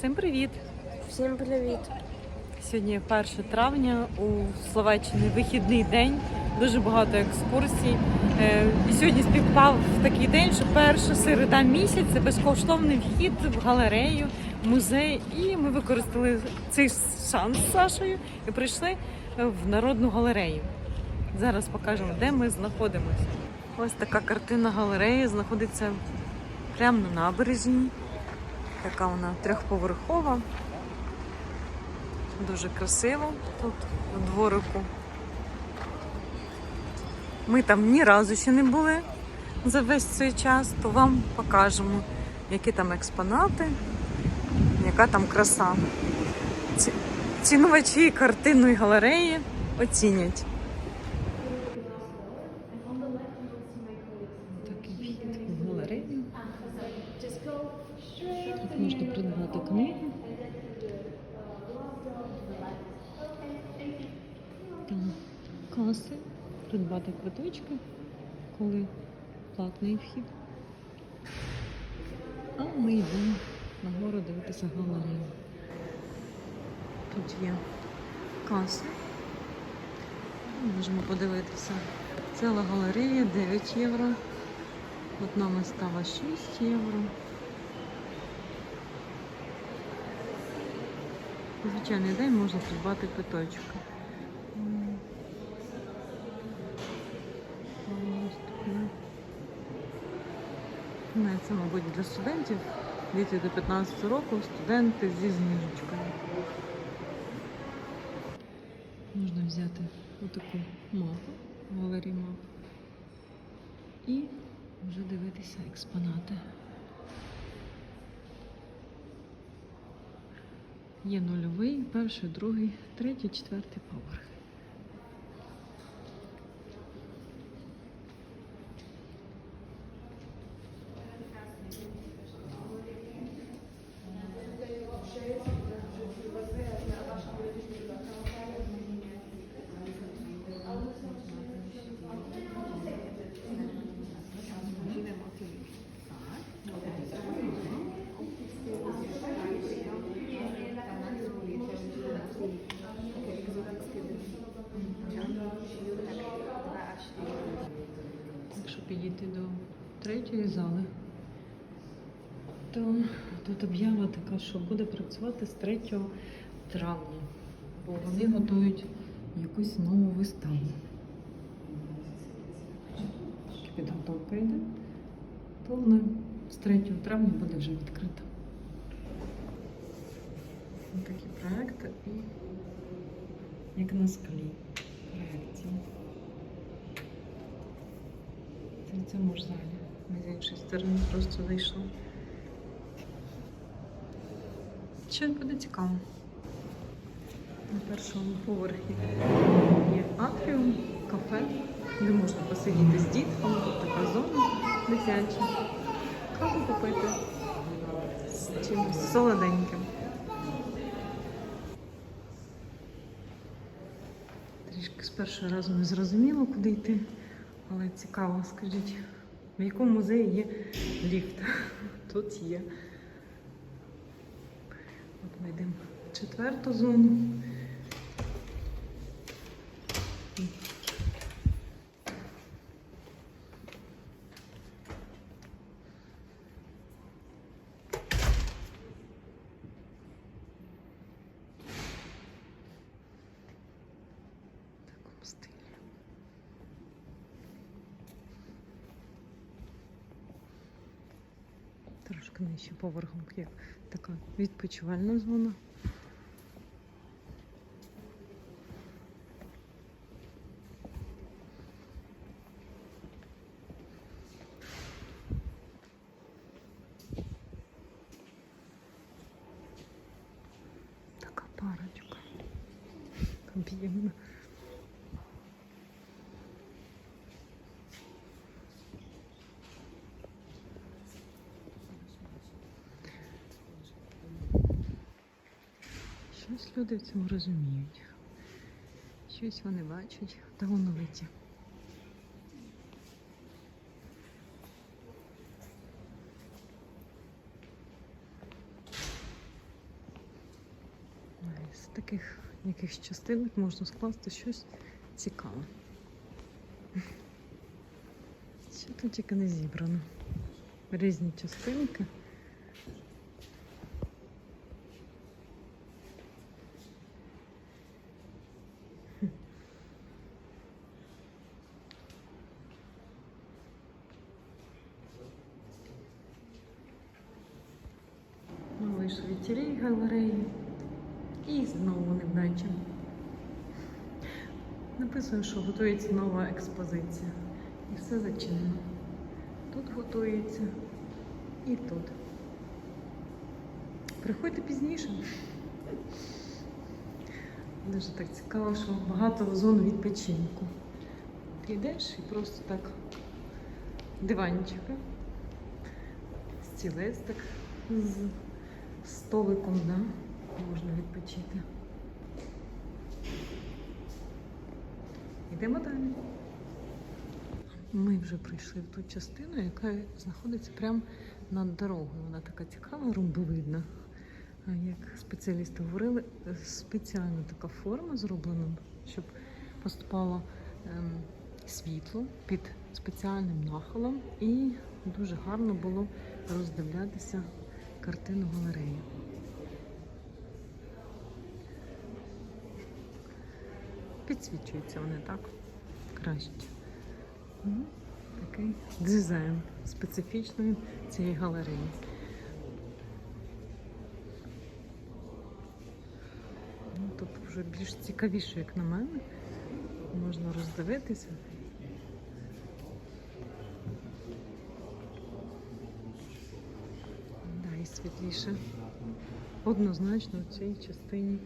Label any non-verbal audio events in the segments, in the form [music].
Всім привіт! Всім привіт. Сьогодні 1 травня у Словаччині вихідний день, дуже багато екскурсій. Е, І сьогодні співпав в такий день, що перша середа місяця безкоштовний вхід в галерею, музей. І ми використали цей шанс з Сашою і прийшли в народну галерею. Зараз покажемо, де ми знаходимося. Ось така картина галереї знаходиться прямо на набережній. Така вона трьохповерхова. Дуже красиво тут у дворику. Ми там ні разу ще не були за весь цей час, то вам покажемо, які там експонати, яка там краса. Ці- Цінувачі картинної галереї оцінять. Такий вхід в галерею. Тут можна придбати книги. Там каси, придбати квиточки, коли платний вхід. А ми йдемо нагору дивитися галерею. Тут є каси. Можемо подивитися. Ціла галерея 9 євро. Одна вистава 6 євро. Звичайний день можна придбати квиточки. М. Ось таке. Ну, Це, мабуть, для студентів. Діти до 15 року, студенти зі знижечкою. Можна взяти отаку мапу, галерію мап. І вже дивитися експонати. Є нульовий, перший, другий, третій, четвертий поверх. Підійти до третьої зали, то тут об'ява така, що буде працювати з 3 травня, бо вони готують якусь нову виставу. Підготовка йде, то вона з 3 травня буде вже відкрита. Такі проекти і як на склі проекції. В цьому ж залі. Ми з іншої сторони просто зайшли. Щось буде цікаво. На першому поверхі є атріум, кафе, де можна посидіти з дітками, тут така зона дитяча. Каву попити з чимось солоденьким. Трішки з першого разу не зрозуміло, куди йти. Але цікаво, скажіть, в якому музеї є ліфт? [laughs] Тут є. От ми йдемо в четверту зону. В такому стилі. Трошки нижче поверхом, як така відпочивальна зона. Щось люди в цьому розуміють. Щось вони бачать талановиті. З таких якихось частинок можна скласти щось цікаве. Що тут тільки не зібрано. Різні частинки. Ми вийшли від цієї галереї і знову невдача. Написано, що готується нова експозиція. І все зачинено. Тут готується і тут. Приходьте пізніше. Дуже так цікаво, що багато зон відпочинку. Ти йдеш і просто так диванчика, стілець так з столиком, да, можна відпочити. Йдемо далі. Ми вже прийшли в ту частину, яка знаходиться прямо над дорогою. Вона така цікава, ромбовидна. Як спеціалісти говорили, спеціально така форма зроблена, щоб поступало ем, світло під спеціальним нахилом, і дуже гарно було роздивлятися картину галереї. Підсвічуються вони так краще. Такий дизайн специфічний цієї галереї. Ну, тут вже більш цікавіше, як на мене. Можна роздивитися. Да. Однозначно в цій частині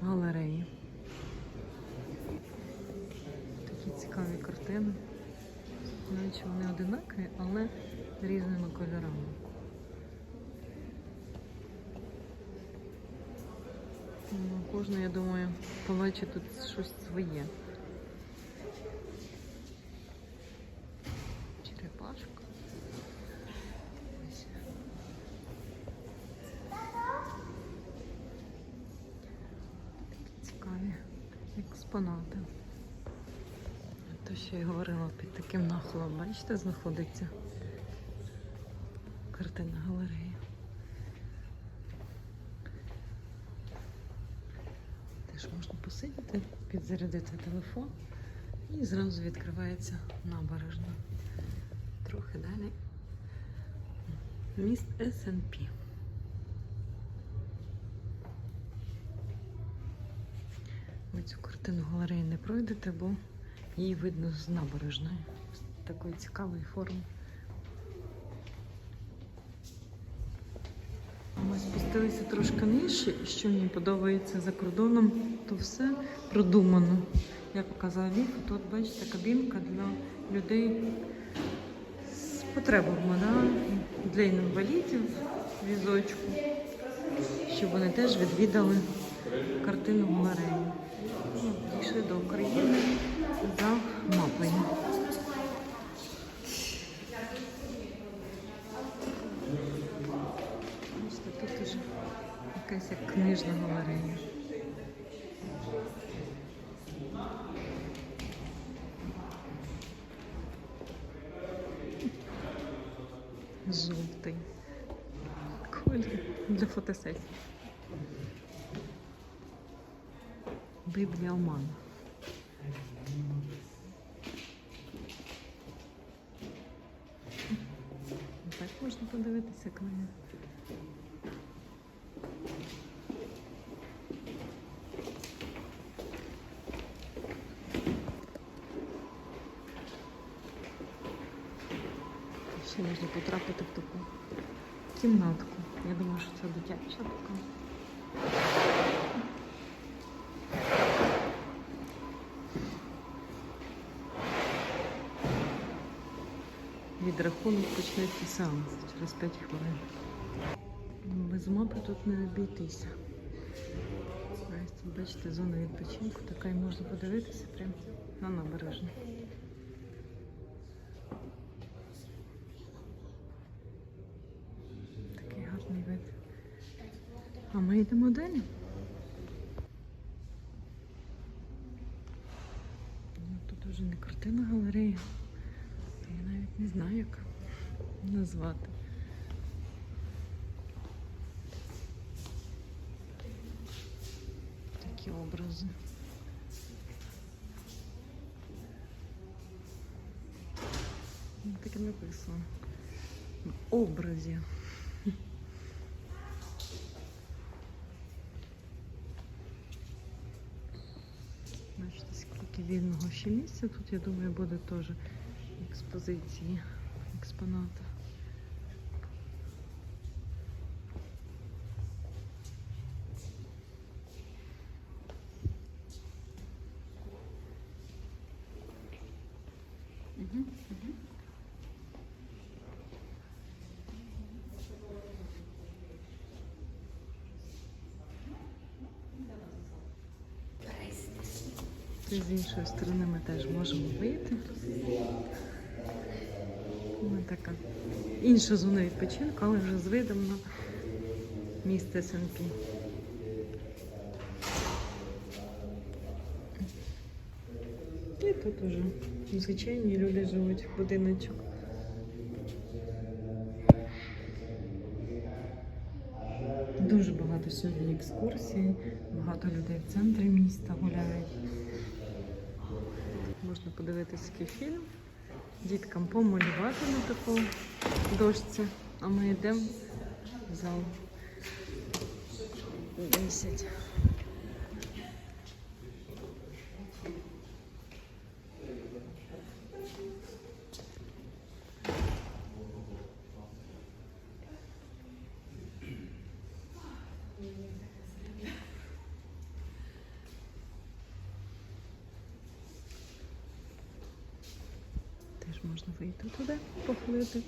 галереї. Такі цікаві картини. Навіть вони одинакові, але різними кольорами. Ну, Кожна, я думаю, побачить тут щось своє. Черепашка. Ось. Такі цікаві експонати. То, що я говорила, під нахилом, бачите, знаходиться картина галереї. Теж можна посидіти, підзарядити телефон і зразу відкривається набережна. Трохи далі. Міст СНП. Ви цю картину галереї не пройдете, бо її видно з набережної. Такої цікавої форми. Ми спустилися трошки нижче, що мені подобається за кордоном, то все продумано. Я показала Віку, тут бачите кабінка для людей з потребами, да? для інвалідів візочку, щоб вони теж відвідали картину галереї. Ну, Дійшли до України за мапою. Якась як книжна галерея. Жовтий. Колір для фотосесії. Біблія Омана. Так можна подивитися книги. Ще можна потрапити в таку кімнатку. Я думаю, що це дитяча така. Відрахунок почнеться сеанс через 5 хвилин. Без мапи тут не обійтися. Ось бачите, зона відпочинку, така і можна подивитися прямо на набережну. А ми йдемо далі. Ну, тут вже не картина галереї, Я навіть не знаю, як назвати. Такі образи. Ну, таке написано. В образі. Вільного ще місця. Тут, я думаю, буде теж експозиції, експонати. Мгм, мгм. З іншої сторони ми теж можемо вийти. Ми така інша зона відпочинку, але вже з видом на місце СНП. І тут уже звичайні люди живуть в будиночок. Дуже багато сьогодні екскурсій, багато людей в центрі міста гуляють. Подивитися такий фільм, діткам помалювати на такому дошці, а ми йдемо в зал. 10. Теж можна вийти туди, походити,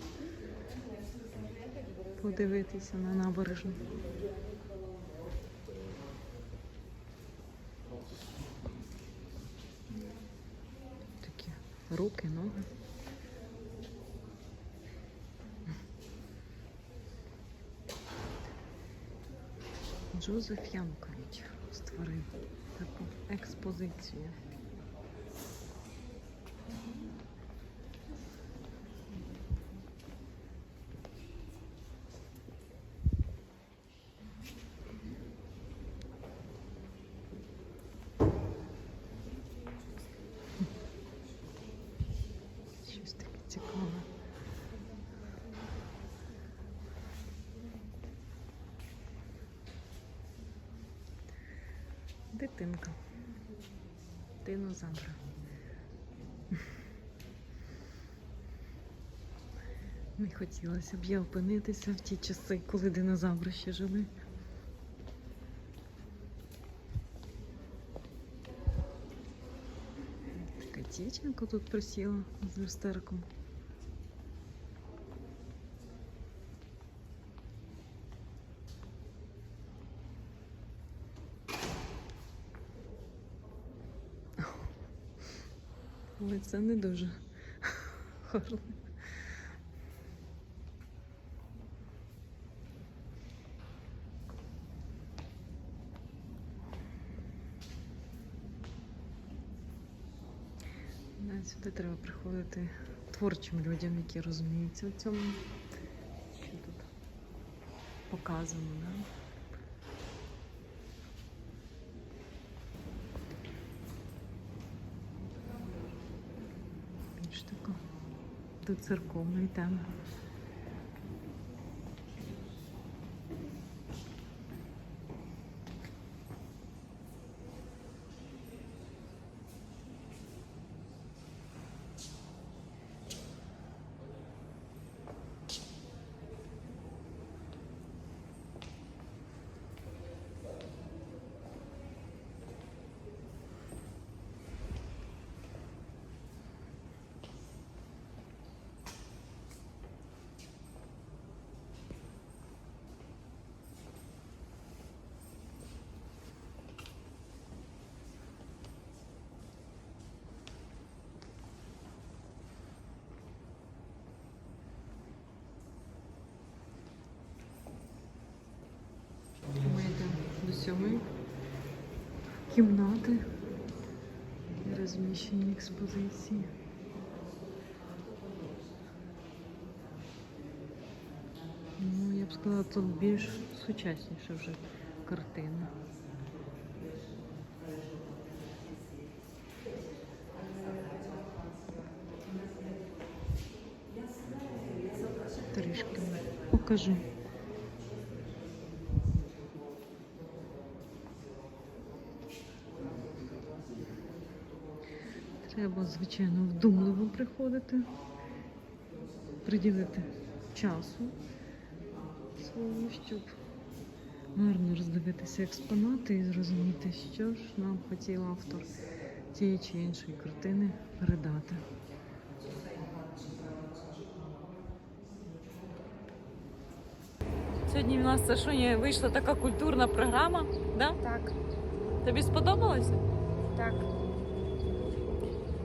подивитися на набережну. Такі руки, ноги. Джозеф Янкович створив таку експозицію. Щось таке цікаве. Дитинка. Динозавра. Не хотілося б я опинитися в ті часи, коли динозаври ще жили. Така дівчинка тут присіла з люстерком. Але це не дуже гарно. Сюди треба приходити творчим людям, які розуміються в цьому, що тут показано. Да? Більш тако до церковної теми. ми кімнати і розміщені експозиції. Ну, я б сказала, тут більш сучасніша вже картина. Трішки покажи. Треба, звичайно, вдумливо приходити, приділити часу свого, щоб гарно роздивитися експонати і зрозуміти, що ж нам хотів автор тієї чи іншої картини передати. Сьогодні в нас Сашуня вийшла така культурна програма, да? Так, Тобі сподобалося? так.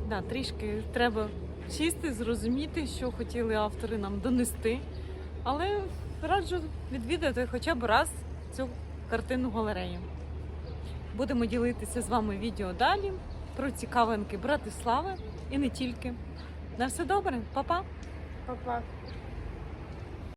Да, трішки треба сісти, зрозуміти, що хотіли автори нам донести. Але раджу відвідати хоча б раз цю картинну галерею. Будемо ділитися з вами відео далі про цікавинки Братислави і не тільки. На все добре, па-па! Папа.